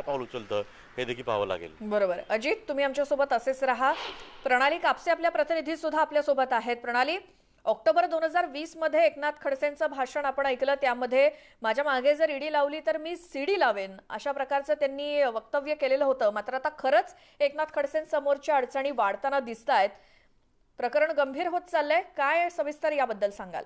काय पाऊल उचलतं हे देखील पाहावं लागेल. बरोबर. अजित तुम्ही आमच्यासोबत असेच राहा. प्रणाली कापसे आपल्या प्रतिनिधी सुद्धा आपल्यासोबत आहेत. प्रणाली ऑक्टोबर दोन हजार वीसमध्ये एकनाथ खडसेंचं भाषण आपण ऐकलं. त्यामध्ये माझ्या मागे जर ईडी लावली तर मी सीडी लावेन अशा प्रकारचं त्यांनी वक्तव्य केलेलं होतं. मात्र आता खरंच एकनाथ खडसेंसमोरच्या अडचणी वाढताना दिसत आहेत प्रकरण गंभीर होत चाललंय. काय सविस्तर याबद्दल सांगाल?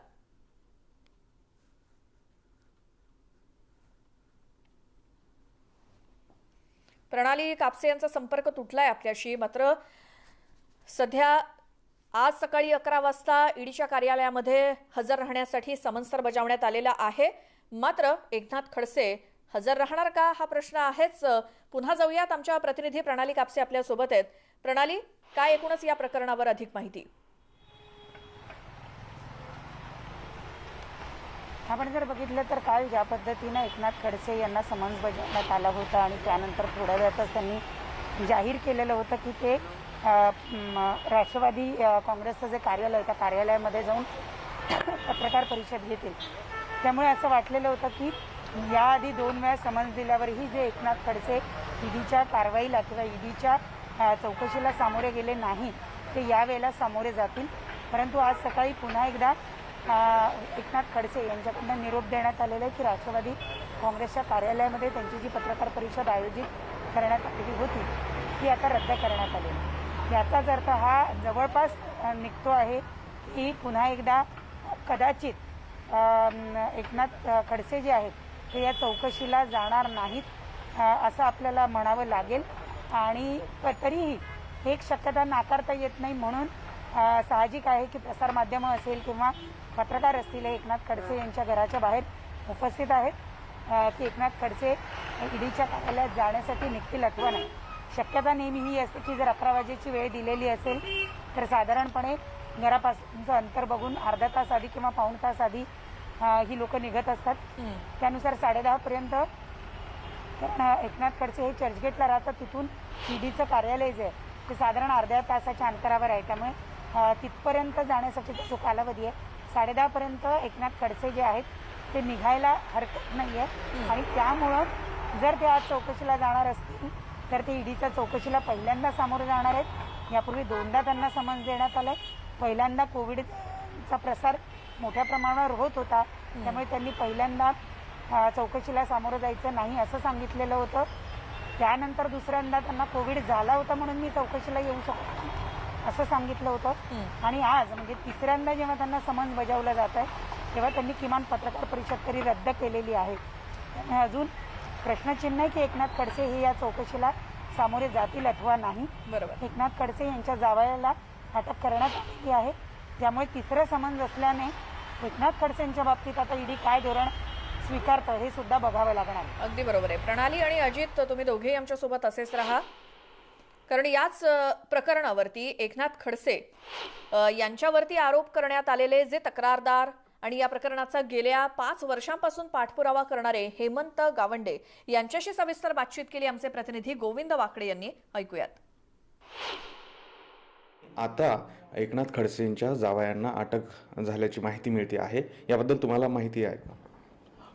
प्रणाली कापसे यांचा संपर्क तुटलाय आपल्याशी. मात्र सध्या आज सकाळी अकरा वाजता ईडीच्या कार्यालयामध्ये हजर राहण्यासाठी समन्सर बजावण्यात आलेला आहे. मात्र एकनाथ खडसे हजर राहणार का हा प्रश्न आहेच. पुन्हा जाऊयात. आमच्या प्रतिनिधी प्रणाली कापसे आपल्यासोबत आहेत. प्रणाली काय एकूणच या प्रकरणावर अधिक माहिती? आपण जर बघितलं तर काल ज्या पद्धतीनं एकनाथ खडसे यांना समन्स बजावण्यात आला होता आणि त्यानंतर थोड्या वेळातच त्यांनी जाहीर केलेलं होतं की ते राष्ट्रवादी काँग्रेसचं जे कार्यालय त्या कार्यालयामध्ये जाऊन पत्रकार परिषद घेतील. त्यामुळे असं वाटलेलं होतं की याआधी दोन वेळा समन्स दिल्यावरही जे एकनाथ खडसे ईडीच्या कारवाईला किंवा ईडीच्या चौकशीला सामोरे गेले नाही ते यावेळेला सामोरे जातील. परंतु आज सकाळी पुन्हा एकदा एकनाथ खडसे यांच्याकडनं निरोप देण्यात आलेला आहे की राष्ट्रवादी काँग्रेसच्या कार्यालयामध्ये त्यांची जी पत्रकार परिषद आयोजित करण्यात आलेली होती ती आता रद्द करण्यात आली आहे. याचाच अर्थ हा जवळपास निघतो आहे की पुन्हा एकदा कदाचित एकनाथ खडसे जे आहेत ते या चौकशीला जाणार नाहीत असं आपल्याला म्हणावं लागेल आणि प- तरीही एक शक्यता नाकारता येत नाही म्हणून साहजिक आहे की प्रसारमाध्यमं असेल किंवा पत्रकार असतील एकनाथ खडसे यांच्या घराच्या बाहेर उपस्थित आहेत. की एकनाथ खडसे ईडीच्या कार्यालयात जाण्यासाठी निघतील अथवा नाही. शक्यता नेहमी ही असते की जर अकरा वाजेची वेळ दिलेली असेल तर साधारणपणे घरापासूनचं अंतर बघून अर्धा तास आधी किंवा पाऊण तास आधी ही लोक निघत असतात. त्यानुसार साडेदहापर्यंत एकनाथ खडसे हे चर्चगेटला राहतात. तिथून ईडीचं कार्यालय जे आहे ते साधारण अर्ध्या तासाच्या अंतरावर आहे. त्यामुळे तिथपर्यंत जाण्यासाठीचा जो कालावधी आहे साडेदहापर्यंत एकनाथ खडसे जे आहेत ते निघायला हरकत नाही आहे आणि त्यामुळं जर ते आज चौकशीला जाणार असतील तर ते ईडीच्या चौकशीला पहिल्यांदा सामोरे जाणार आहेत. यापूर्वी दोनदा त्यांना समन्स देण्यात आलं पहिल्यांदा कोविडचा प्रसार मोठ्या प्रमाणावर होत होता. त्यामुळे त्यांनी पहिल्यांदा चौकशीला सामोरं जायचं नाही असं सांगितलेलं होतं. त्यानंतर दुसऱ्यांदा त्यांना कोविड झाला होता म्हणून मी चौकशीला येऊ शकतो असं सांगितलं होतं. आणि आज म्हणजे तिसऱ्यांदा जेव्हा त्यांना समन्स बजावलं जात आहे तेव्हा त्यांनी किमान पत्रकार परिषद तरी रद्द केलेली आहे. त्यामुळे अजून प्रश्नचिन्ह आहे की एकनाथ खडसे हे या चौकशीला सामोरे जातील अथवा नाही बरोबर. एकनाथ खडसे यांच्या जावयाला अटक करण्यात आलेली आहे. त्यामुळे तिसरं समन्स असल्याने एकनाथ खडसेंच्या बाबतीत आता ईडी काय धोरण स्वीकारतं हे सुद्धा बघावं लागणार आहे. अगदी बरोबर आहे. प्रणाली आणि अजित तुम्ही दोघेही आमच्यासोबत असेच राहा. कारण याच प्रकरणावरती एकनाथ खडसे यांच्यावरती आरोप करण्यात आलेले जे तक्रारदार आणि या प्रकरणाचा गेल्या पाच वर्षांपासून पाठपुरावा करणारे हेमंत गावंडे यांच्याशी सविस्तर बातचीत केली आमचे प्रतिनिधी गोविंद वाकडे यांनी. ऐकूयात. आता एकनाथ खडसेंच्या जावयांना अटक झाल्याची माहिती मिळते आहे. याबद्दल तुम्हाला माहिती आहे का?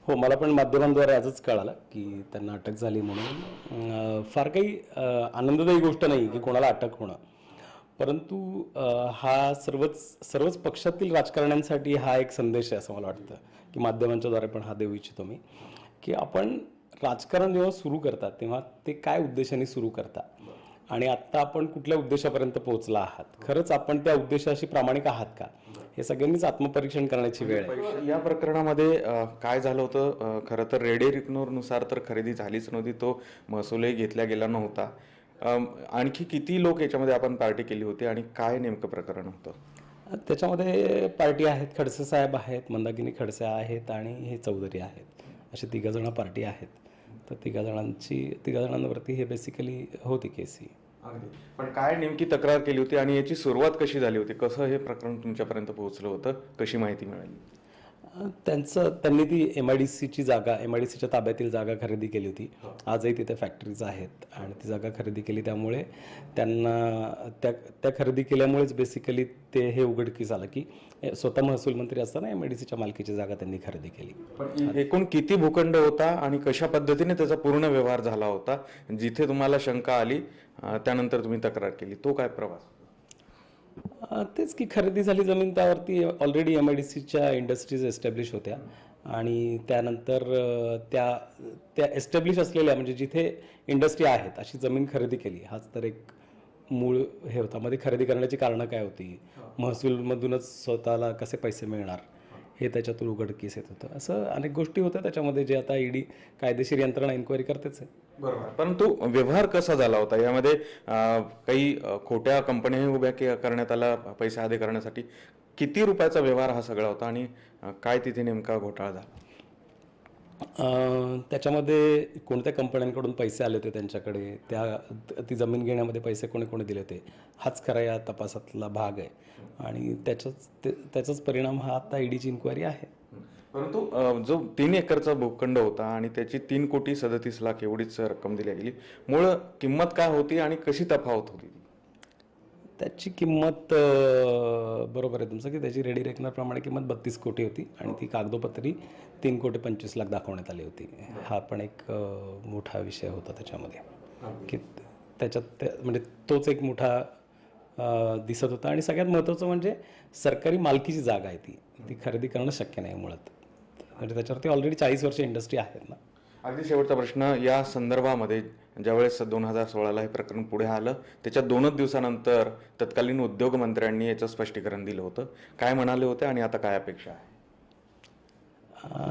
हो मला पण माध्यमांद्वारे आजच कळालं की त्यांना अटक झाली म्हणून. फार काही आनंददायी गोष्ट नाही की कोणाला अटक होणं परंतु हा सर्वच सर्वच पक्षातील राजकारण्यांसाठी हा एक संदेश आहे असं मला वाटतं की माध्यमांच्याद्वारे पण हा देऊ इच्छितो मी की आपण राजकारण जेव्हा सुरू करतात तेव्हा ते काय उद्देशाने सुरू करता आणि आत्ता आपण कुठल्या उद्देशापर्यंत पोहोचला आहात? खरंच आपण त्या उद्देशाशी प्रामाणिक आहात का? हे सगळ्यांनीच आत्मपरीक्षण करण्याची वेळ आहे. या प्रकरणामध्ये काय झालं होतं? खरं तर रेडे नुसार तर खरेदी झालीच नव्हती तो महसूलही घेतला गेला नव्हता. आणखी किती लोक याच्यामध्ये आपण पार्टी केली होती आणि काय नेमकं प्रकरण होतं? त्याच्यामध्ये पार्टी आहेत खडसे साहेब आहेत मंदाकिनी खडसे आहेत आणि हे चौधरी आहेत. असे तिघा जण पार्टी आहेत. तर तिघा जणांची तिघा जणांवरती हे बेसिकली होती केस ही. अगदी. पण काय नेमकी तक्रार केली होती आणि याची सुरुवात कशी झाली होती? कसं हे प्रकरण तुमच्यापर्यंत पोहोचलं होतं? कशी माहिती मिळाली? त्यांचं त्यांनी ती एम आय डी सीची जागा एम आय डी सीच्या ताब्यातील जागा खरेदी केली होती. आजही तिथे फॅक्टरीज आहेत आणि ती जागा खरेदी केली. त्यामुळे त्यांना त्या त्या खरेदी केल्यामुळेच बेसिकली ते हे उघडकीस आलं की स्वतः महसूल मंत्री असताना एम आय डी सीच्या मालकीची जागा त्यांनी खरेदी केली. एकूण किती भूखंड होता आणि कशा पद्धतीने त्याचा पूर्ण व्यवहार झाला होता? जिथे तुम्हाला शंका आली त्यानंतर तुम्ही तक्रार केली. तो काय प्रवास? तेच की खरेदी झाली जमीन त्यावरती ऑलरेडी एम आय डी सीच्या इंडस्ट्रीज एस्टॅब्लिश होत्या. आणि त्यानंतर त्या त्या एस्टॅब्लिश असलेल्या म्हणजे जिथे इंडस्ट्री आहेत अशी जमीन खरेदी केली. हाच तर एक मूळ हे होता. मध्ये खरेदी करण्याची कारणं काय होती? महसूलमधूनच स्वतःला कसे पैसे मिळणार? हे त्याच्यातून उघडकीस येत होतं. असं अनेक गोष्टी होत्या त्याच्यामध्ये जे आता ईडी कायदेशीर यंत्रणा इन्क्वायरी करतेच आहे. बरोबर. परंतु व्यवहार कसा झाला होता? यामध्ये काही खोट्या कंपन्याही उभ्या के करण्यात आला पैसे आदे करण्यासाठी. किती रुपयाचा व्यवहार हा सगळा होता आणि काय तिथे नेमका घोटाळा झाला? त्याच्यामध्ये कोणत्या कंपन्यांकडून पैसे आले होते त्यांच्याकडे? त्या ती जमीन घेण्यामध्ये पैसे कोणी कोणी दिले होते? हाच खरा या तपासातला भाग आहे. आणि त्याच्याच ते- त्याचाच परिणाम हा आता ईडीची इन्क्वायरी आहे. परंतु जो तीन एकरचा भूखंड होता आणि त्याची तीन कोटी सदतीस लाख एवढीच रक्कम दिली गेली मूळ किंमत काय होती आणि कशी तफावत होती त्याची किंमत बरोबर आहे तुमचं की त्याची रेडी रेकनरप्रमाणे किंमत बत्तीस कोटी होती आणि ती कागदोपत्री तीन कोटी पंचवीस लाख दाखवण्यात आली होती. हा पण एक मोठा विषय होता त्याच्यामध्ये. की त्याच्यात त्या- म्हणजे तोच एक मोठा दिसत होता आणि सगळ्यात महत्त्वाचं म्हणजे सरकारी मालकीची जागा आहे ती. ती खरेदी करणं शक्य नाही मुळात. म्हणजे त्याच्यावरती ऑलरेडी चाळीस वर्ष इंडस्ट्री आहेत ना. अगदी शेवटचा प्रश्न या संदर्भामध्ये ज्यावेळेस दोन हजार सोळाला हे प्रकरण पुढे आलं त्याच्या दोनच दिवसानंतर तत्कालीन उद्योगमंत्र्यांनी याचं स्पष्टीकरण दिलं होतं. काय म्हणाले होते आणि आता काय अपेक्षा आहे?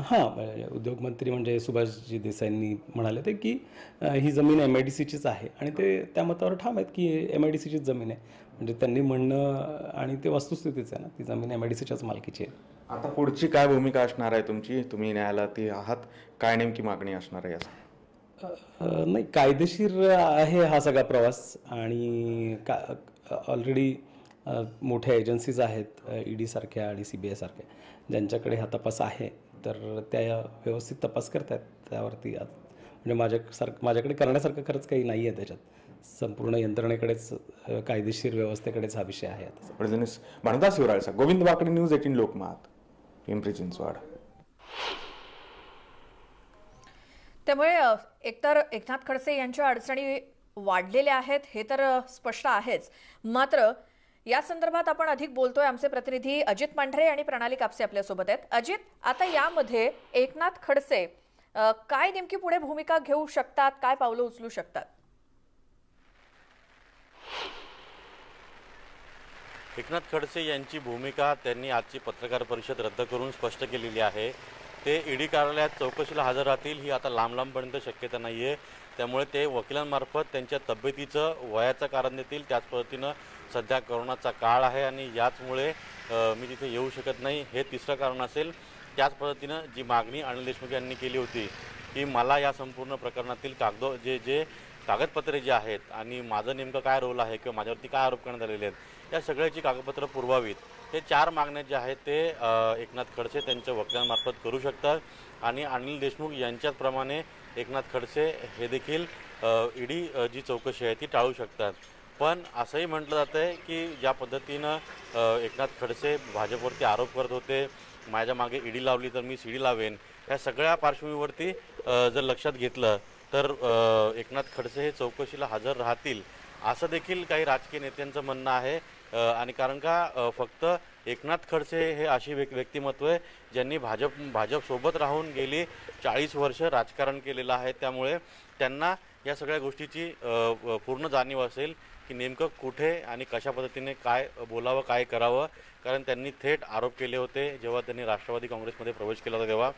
हां उद्योगमंत्री म्हणजे सुभाषजी देसाईंनी म्हणाले होते की ही जमीन एम आय डी सीचीच आहे आणि ते त्या मतावर ठाम आहेत की एम आय डी सीचीच जमीन आहे. म्हणजे त्यांनी म्हणणं आणि ते वस्तुस्थितीच आहे ना ती जमीन एम आय डी सीच्याच मालकीची आहे. आता पुढची काय भूमिका असणार आहे तुमची? तुम्ही न्यायालयात आहात. काय नेमकी मागणी असणार आहे यासाठी अ, नाही कायदेशीर आहे हा सगळा प्रवास आणि का ऑलरेडी मोठ्या एजन्सीज आहेत ई डी सारख्या आणि सी बी आय सारख्या ज्यांच्याकडे हा तपास आहे. तर त्या व्यवस्थित तपास करतात त्यावरती. आत- म्हणजे माझ्या सारखं माझ्याकडे करण्यासारखं खरंच काही नाही आहे त्याच्यात. संपूर्ण यंत्रणेकडेच कायदेशीर व्यवस्थेकडेच हा विषय आहे आता. भानदास शिवराळचा गोविंद बाकडे न्यूज एटीन लोकमत. पिंपरी चिंचवड त्यामुळे एकतर एकनाथ खडसे यांच्या अडचणी वाढलेल्या आहेत हे तर स्पष्ट आहेच. मात्र या संदर्भात आपण अधिक बोलतोय. आमचे प्रतिनिधी अजित पांढरे आणि प्रणाली कापसे आपल्यासोबत आहेत. अजित आता यामध्ये एकनाथ खडसे काय नेमकी पुढे भूमिका घेऊ शकतात? काय पावलं उचलू शकतात? एकनाथ खडसे यांची भूमिका त्यांनी आजची पत्रकार परिषद रद्द करून स्पष्ट केलेली आहे. ते ईडी कार्यालयात चौकशीला हजर राहतील ही आता लांब लांबपर्यंत शक्यता नाही आहे त्यामुळे ते वकिलांमार्फत त्यांच्या तब्येतीचं वयाचं कारण देतील. त्याच पद्धतीनं सध्या करोनाचा काळ आहे आणि याचमुळे मी तिथे येऊ शकत नाही हे तिसरं कारण असेल. त्याच पद्धतीनं जी मागणी अनिल देशमुख यांनी केली होती की मला या संपूर्ण प्रकरणातील कागदो जे जे कागदपत्रे जी आहेत आणि माझं नेमकं काय रोल आहे किंवा माझ्यावरती काय आरोप करण्यात आलेले आहेत या सगळ्याची कागदपत्रं पुरवावीत. हे चार मागण्या ज्या आहेत ते एकनाथ खडसे त्यांच्या वकिलांमार्फत करू शकतात आणि अनिल देशमुख यांच्याचप्रमाणे एकनाथ खडसे हे देखील ईडी जी चौकशी आहे ती टाळू शकतात. पण असंही म्हटलं जातं आहे की ज्या पद्धतीनं एकनाथ खडसे भाजपवरती आरोप करत होते माझ्या मागे ईडी लावली तर मी सीडी लावेन या सगळ्या पार्श्वभूमीवरती जर लक्षात घेतलं तर एकनाथ खडसे हे चौकशीला हजर राहतील असं देखील काही राजकीय नेत्यांचं म्हणणं आहे. आणि कारण का फक्त एकनाथ खडसे हे अशी व्यक् व्यक्तिमत्व आहे ज्यांनी भाजप भाजपसोबत राहून गेली चाळीस वर्ष राजकारण केलेलं आहे. त्यामुळे त्यांना या सगळ्या गोष्टीची पूर्ण जाणीव असेल की नेमकं कुठे आणि कशा पद्धतीने काय बोलावं काय करावं. कारण त्यांनी थेट आरोप केले होते जेव्हा त्यांनी राष्ट्रवादी काँग्रेसमध्ये प्रवेश केला होता तेव्हा.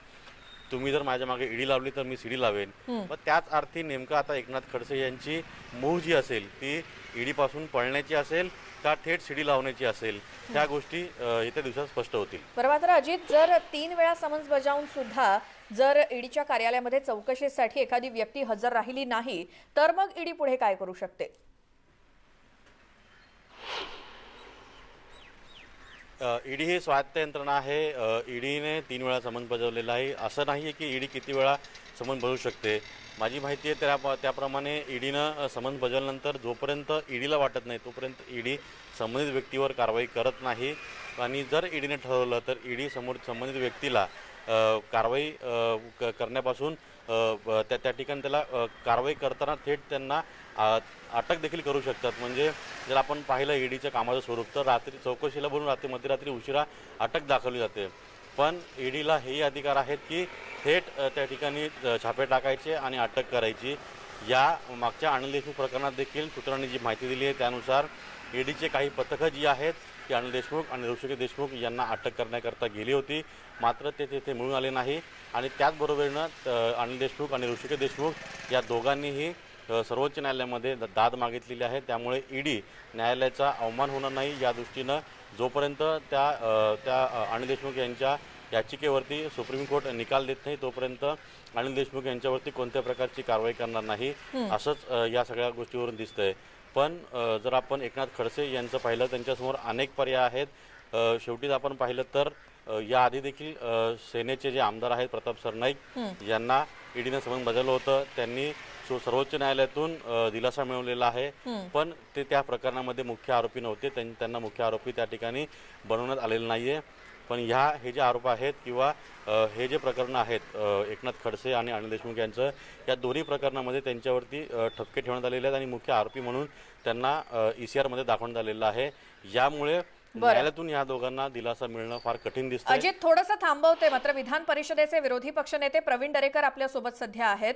तुम्ही जर माझ्या मागे ईडी लावली तर मी सीडी लावेन. मग त्याच अर्थी नेमकं आता एकनाथ खडसे यांची मूळ जी असेल ती ईडी पासून पळण्याची असेल का थेट सीडी लावण्याची असेल त्या गोष्टी येत्या दिवसात स्पष्ट होतील. बरं मात्र अजित जर तीन वेळा समन्स बजावून सुद्धा जर ईडीच्या कार्यालयामध्ये चौकशीसाठी एखादी व्यक्ती हजर राहिली नाही तर मग ईडी पुढे काय करू शकते? ईडी ही स्वायत्त यंत्रणा आहे. ईडीने तीन वेळा समन बजावलेलं आहे. असं नाही आहे की ईडी किती वेळा समन बजावू शकते. माझी माहिती आहे त्या त्याप्रमाणे ईडीनं समन बजावल्यानंतर जोपर्यंत ईडीला वाटत नाही तोपर्यंत ईडी संबंधित व्यक्तीवर कारवाई करत नाही. आणि जर ईडीने ठरवलं तर ईडी समोर संबंधित व्यक्तीला कारवाई क- करण्यापासून त्या त्या ठिकाणी त्याला कारवाई करताना थेट त्यांना अटक देखील करू शकतात. म्हणजे जर आपण पाहिलं ईडीच्या कामाचं स्वरूप तर रात्री चौकशीला बोलून रात्री मध्यरात्री उशिरा अटक दाखवली जाते. पण ईडीला हेही अधिकार आहेत की थेट त्या ठिकाणी छापे टाकायचे आणि अटक करायची. या मागच्या अनिल देशमुख प्रकरणात देखील सूत्रांनी जी माहिती दिली आहे त्यानुसार ईडीचे काही पथकं जी आहेत ती अनिल देशमुख आणि ऋषिकेश देशमुख यांना अटक करण्याकरता गेली होती. मात्र ते तिथे मिळून आले नाही. आणि त्याचबरोबरीनं अनिल देशमुख आणि ऋषिकेश देशमुख या दोघांनीही सर्वोच्च न्यायालयामध्ये दाद मागितलेली आहे. त्यामुळे ईडी न्यायालयाचा अवमान होणार नाही या दृष्टीनं. जोपर्यंत त्या त्या अनिल देशमुख यांच्या याचिकेवरती सुप्रीम कोर्ट निकाल देत नाही तोपर्यंत अनिल देशमुख यांच्यावरती कोणत्या प्रकारची कारवाई करणार नाही असंच या सगळ्या गोष्टीवरून दिसतंय. पण जर आपण एकनाथ खडसे यांचं पाहिलं त्यांच्यासमोर अनेक पर्याय आहेत. अ, शेवटी आपण पाहिलं तर याआधी देखील सेनेचे जे आमदार आहेत प्रताप सरनाईक यांना ईडीनं समन बजावलं होतं. त्यांनी सो- सर्वोच्च न्यायालयातून दिलासा मिळवलेला आहे. पण ते त्या प्रकरणामध्ये मुख्य आरोपी नव्हते. त्यां- त्यांना मुख्य आरोपी त्या ठिकाणी बनवण्यात आलेलं नाहीये. पण ह्या हे जे आरोप आहेत किंवा हे जे प्रकरणं आहेत एकनाथ खडसे आणि अनिल देशमुख यांचं या दोन्ही प्रकरणामध्ये त्यांच्यावरती ठपके ठेवण्यात आलेले आहेत आणि मुख्य आरोपी म्हणून त्यांना ई सी आरमध्ये दाखवण्यात आलेलं आहे. यामुळे न्यायालयातून या दोघांना दिलासा मिळणं फार कठीण दिसतंय. अजित थोडंसं थांबवते मात्र विधान परिषदेचे विरोधी पक्षनेते प्रवीण दरेकर आपल्यासोबत सध्या आहेत.